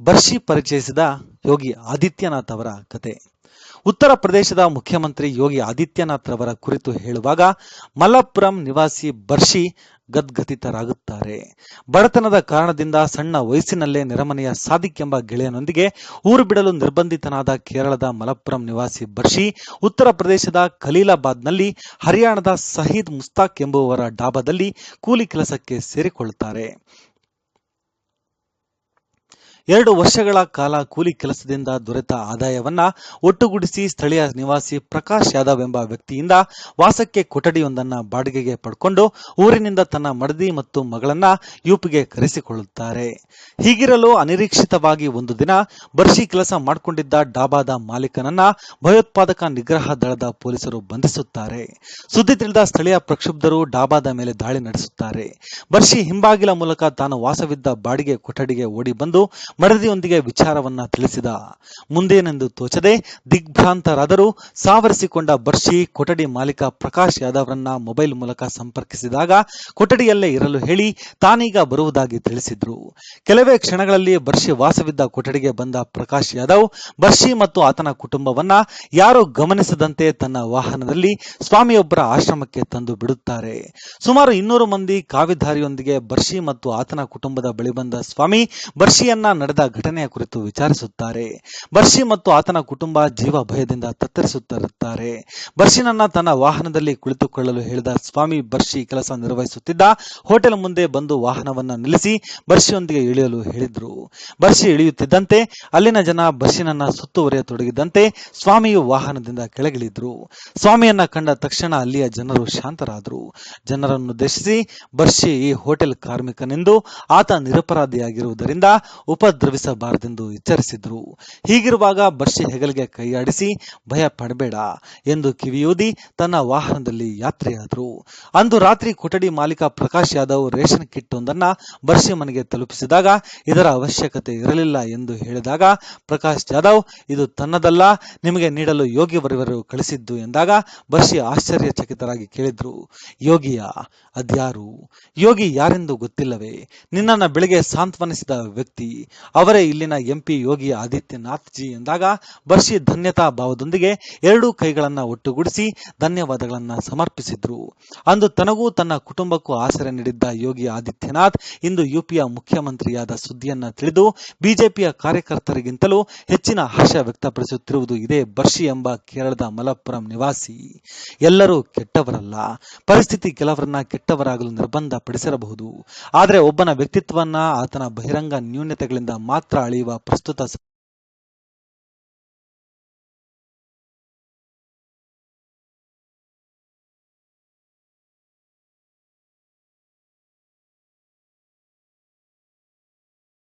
ಬರ್ಷಿ ಪರಿಚಯಿಸಿದ ಯೋಗಿ ಆದಿತ್ಯನಾಥ್ ಅವರ ಕತೆ. ಉತ್ತರ ಪ್ರದೇಶದ ಮುಖ್ಯಮಂತ್ರಿ ಯೋಗಿ ಆದಿತ್ಯನಾಥ್ ಅವರ ಕುರಿತು ಹೇಳುವಾಗ, ಮಲಪ್ಪುರಂ ನಿವಾಸಿ ಬರ್ಷಿ ಗದ್ಗತಿತರಾಗುತ್ತಾರೆ. ಬಡತನದ ಕಾರಣದಿಂದ ಸಣ್ಣ ವಯಸ್ಸಿನಲ್ಲೇ ನೆರೆಮನೆಯ ಸಾದಿಕ್ ಎಂಬ ಗೆಳೆಯನೊಂದಿಗೆ ಊರು ಬಿಡಲು ನಿರ್ಬಂಧಿತನಾದ ಕೇರಳದ ಮಲಪ್ಪುರಂ ನಿವಾಸಿ ಬರ್ಷಿ, ಉತ್ತರ ಪ್ರದೇಶದ ಖಲೀಲಾಬಾದ್ನಲ್ಲಿ ಹರಿಯಾಣದ ಸಹೀದ್ ಮುಸ್ತಾಕ್ ಎಂಬುವವರ ಡಾಬಾದಲ್ಲಿ ಕೂಲಿ ಕೆಲಸಕ್ಕೆ ಸೇರಿಕೊಳ್ಳುತ್ತಾರೆ. ಎರಡು ವರ್ಷಗಳ ಕಾಲ ಕೂಲಿ ಕೆಲಸದಿಂದ ದೊರೆತ ಆದಾಯವನ್ನ ಒಟ್ಟುಗೂಡಿಸಿ ಸ್ಥಳೀಯ ನಿವಾಸಿ ಪ್ರಕಾಶ್ ಯಾದವ್ ಎಂಬ ವ್ಯಕ್ತಿಯಿಂದ ವಾಸಕ್ಕೆ ಕೊಠಡಿಯೊಂದನ್ನು ಬಾಡಿಗೆಗೆ ಪಡ್ಕೊಂಡು ಊರಿನಿಂದ ತನ್ನ ಮಡದಿ ಮತ್ತು ಮಗಳನ್ನ ಯುಪಿಗೆ ಕರೆಸಿಕೊಳ್ಳುತ್ತಾರೆ. ಹೀಗಿರಲು ಅನಿರೀಕ್ಷಿತವಾಗಿ ಒಂದು ದಿನ ಬರ್ಷಿ ಕೆಲಸ ಮಾಡಿಕೊಂಡಿದ್ದ ಡಾಬಾದ ಮಾಲೀಕನನ್ನ ಭಯೋತ್ಪಾದಕ ನಿಗ್ರಹ ದಳದ ಪೊಲೀಸರು ಬಂಧಿಸುತ್ತಾರೆ. ಸುದ್ದಿ ತಿಳಿದ ಸ್ಥಳೀಯ ಪ್ರಕ್ಷುಬ್ಧರು ಡಾಬಾದ ಮೇಲೆ ದಾಳಿ ನಡೆಸುತ್ತಾರೆ. ಬರ್ಷಿ ಹಿಂಬಾಗಿಲ ಮೂಲಕ ತಾನು ವಾಸವಿದ್ದ ಬಾಡಿಗೆ ಕೊಠಡಿಗೆ ಓಡಿ ಬಂದು ಮಡದಿಯೊಂದಿಗೆ ವಿಚಾರವನ್ನ ತಿಳಿಸಿದ ಮುಂದೇನೆಂದು ತೋಚದೆ ದಿಗ್ಭ್ರಾಂತರಾದರೂ ಸಾವರಿಸಿಕೊಂಡ ಬರ್ಷಿ ಕೊಠಡಿ ಮಾಲೀಕ ಪ್ರಕಾಶ್ ಯಾದವ್ರನ್ನ ಮೊಬೈಲ್ ಮೂಲಕ ಸಂಪರ್ಕಿಸಿದಾಗ ಕೊಠಡಿಯಲ್ಲೇ ಇರಲು ಹೇಳಿ ತಾನೀಗ ಬರುವುದಾಗಿ ತಿಳಿಸಿದ್ರು. ಕೆಲವೇ ಕ್ಷಣಗಳಲ್ಲಿ ಬರ್ಷಿ ವಾಸವಿದ್ದ ಕೊಠಡಿಗೆ ಬಂದ ಪ್ರಕಾಶ್ ಯಾದವ್, ಬರ್ಷಿ ಮತ್ತು ಆತನ ಕುಟುಂಬವನ್ನ ಯಾರು ಗಮನಿಸದಂತೆ ತನ್ನ ವಾಹನದಲ್ಲಿ ಸ್ವಾಮಿಯೊಬ್ಬರ ಆಶ್ರಮಕ್ಕೆ ತಂದು ಬಿಡುತ್ತಾರೆ. ಸುಮಾರು ಇನ್ನೂರು ಮಂದಿ ಕಾವಿಧಾರಿಯೊಂದಿಗೆ ಬರ್ಷಿ ಮತ್ತು ಆತನ ಕುಟುಂಬದ ಬಳಿ ಬಂದ ಸ್ವಾಮಿ ಬರ್ಷಿಯನ್ನ ನಡೆದ ಘಟನೆಯ ಕುರಿತು ವಿಚಾರಿಸುತ್ತಾರೆ. ಬರ್ಷಿ ಮತ್ತು ಆತನ ಕುಟುಂಬ ಜೀವ ಭಯದಿಂದ ತತ್ತರಿಸುತ್ತಿರುತ್ತಾರೆ ಬರ್ಷಿನನ್ನ ತನ್ನ ವಾಹನದಲ್ಲಿ ಕುಳಿತುಕೊಳ್ಳಲು ಹೇಳಿದ ಸ್ವಾಮಿ ಬರ್ಷಿ ಕೆಲಸ ನಿರ್ವಹಿಸುತ್ತಿದ್ದ ಹೋಟೆಲ್ ಮುಂದೆ ಬಂದು ವಾಹನವನ್ನ ನಿಲ್ಲಿಸಿ ಬರ್ಷಿಯೊಂದಿಗೆ ಇಳಿಯಲು ಹೇಳಿದ್ರು. ಬರ್ಷಿ ಇಳಿಯುತ್ತಿದ್ದಂತೆ ಅಲ್ಲಿನ ಜನ ಬರ್ಷಿನನ್ನ ಸುತ್ತುವರಿಯತೊಡಗಿದ್ದಂತೆ ಸ್ವಾಮಿಯು ವಾಹನದಿಂದ ಕೆಳಗಿಳಿದ್ರು. ಸ್ವಾಮಿಯನ್ನ ಕಂಡ ತಕ್ಷಣ ಅಲ್ಲಿಯ ಜನರು ಶಾಂತರಾದರು. ಜನರನ್ನುದ್ದೇಶಿಸಿ ಬರ್ಷಿ ಈ ಹೋಟೆಲ್ ಕಾರ್ಮಿಕನೆಂದು ಆತ ನಿರಪರಾಧಿಯಾಗಿರುವುದರಿಂದ ಉಪದ್ರವಿಸಬಾರದೆಂದು ಎಚ್ಚರಿಸಿದ್ರು. ಹೀಗಿರುವಾಗ ಬರ್ಷಿ ಹೆಗಲಿಗೆ ಕೈಯಾಡಿಸಿ ಭಯ ಪಡಬೇಡ ಎಂದು ಕಿವಿಯೂದಿ ತನ್ನ ವಾಹನದಲ್ಲಿ ಯಾತ್ರೆಯಾದರು. ಅಂದು ರಾತ್ರಿ ಕೊಠಡಿ ಮಾಲೀಕ ಪ್ರಕಾಶ್ ಯಾದವ್ ರೇಷನ್ ಕಿಟ್ ಒಂದನ್ನ ಬರ್ಷಿ ಮನೆಗೆ ತಲುಪಿಸಿದಾಗ ಇದರ ಅವಶ್ಯಕತೆ ಇರಲಿಲ್ಲ ಎಂದು ಹೇಳಿದಾಗ, ಪ್ರಕಾಶ್ ಯಾದವ್, ಇದು ತನ್ನದಲ್ಲ, ನಿಮಗೆ ನೀಡಲು ಯೋಗಿ ವರಿವರು ಕಳಿಸಿದ್ದು ಎಂದಾಗ ಬರ್ಷಿ ಆಶ್ಚರ್ಯಚಕಿತರಾಗಿ ಕೇಳಿದ್ರು. ಯೋಗಿಯ? ಅದ್ಯಾರು? ಯೋಗಿ ಯಾರೆಂದು ಗೊತ್ತಿಲ್ಲವೇ? ನಿನ್ನನ್ನು ಬೆಳಿಗ್ಗೆ ಸಾಂತ್ವನಿಸಿದ ವ್ಯಕ್ತಿ. ಅವರೇ ಇಲ್ಲಿನ ಎಂಪಿ ಯೋಗಿ ಆದಿತ್ಯನಾಥ್ ಜಿ ಎಂದಾಗ ಬರ್ಷಿ ಧನ್ಯತಾ ಭಾವದೊಂದಿಗೆ ಎರಡೂ ಕೈಗಳನ್ನ ಒಟ್ಟುಗೂಡಿಸಿ ಧನ್ಯವಾದಗಳನ್ನ ಸಮರ್ಪಿಸಿದ್ರು. ಅಂದು ತನಗೂ ತನ್ನ ಕುಟುಂಬಕ್ಕೂ ಆಸರೆ ನೀಡಿದ್ದ ಯೋಗಿ ಆದಿತ್ಯನಾಥ್ ಇಂದು ಯುಪಿಯ ಮುಖ್ಯಮಂತ್ರಿಯಾದ ಸುದ್ದಿಯನ್ನ ತಿಳಿದು ಬಿಜೆಪಿಯ ಕಾರ್ಯಕರ್ತರಿಗಿಂತಲೂ ಹೆಚ್ಚಿನ ಹರ್ಷ ವ್ಯಕ್ತಪಡಿಸುತ್ತಿರುವುದು ಇದೇ ಬರ್ಷಿ ಎಂಬ ಕೇರಳದ ಮಲಪ್ಪುರಂ ನಿವಾಸಿ. ಎಲ್ಲರೂ ಕೆಟ್ಟವರಲ್ಲ. ಪರಿಸ್ಥಿತಿ ಕೆಲವರನ್ನ ಕೆಟ್ಟವರಾಗಲು ನಿರ್ಬಂಧ ಪಡಿಸಿರಬಹುದು ಆದರೆ ಒಬ್ಬನ ವ್ಯಕ್ತಿತ್ವವನ್ನ ಆತನ ಬಹಿರಂಗ ನ್ಯೂನತೆಗಳಿಂದ ಮಾತ್ರ ಅಳೆಯುವ ಪ್ರಸ್ತುತ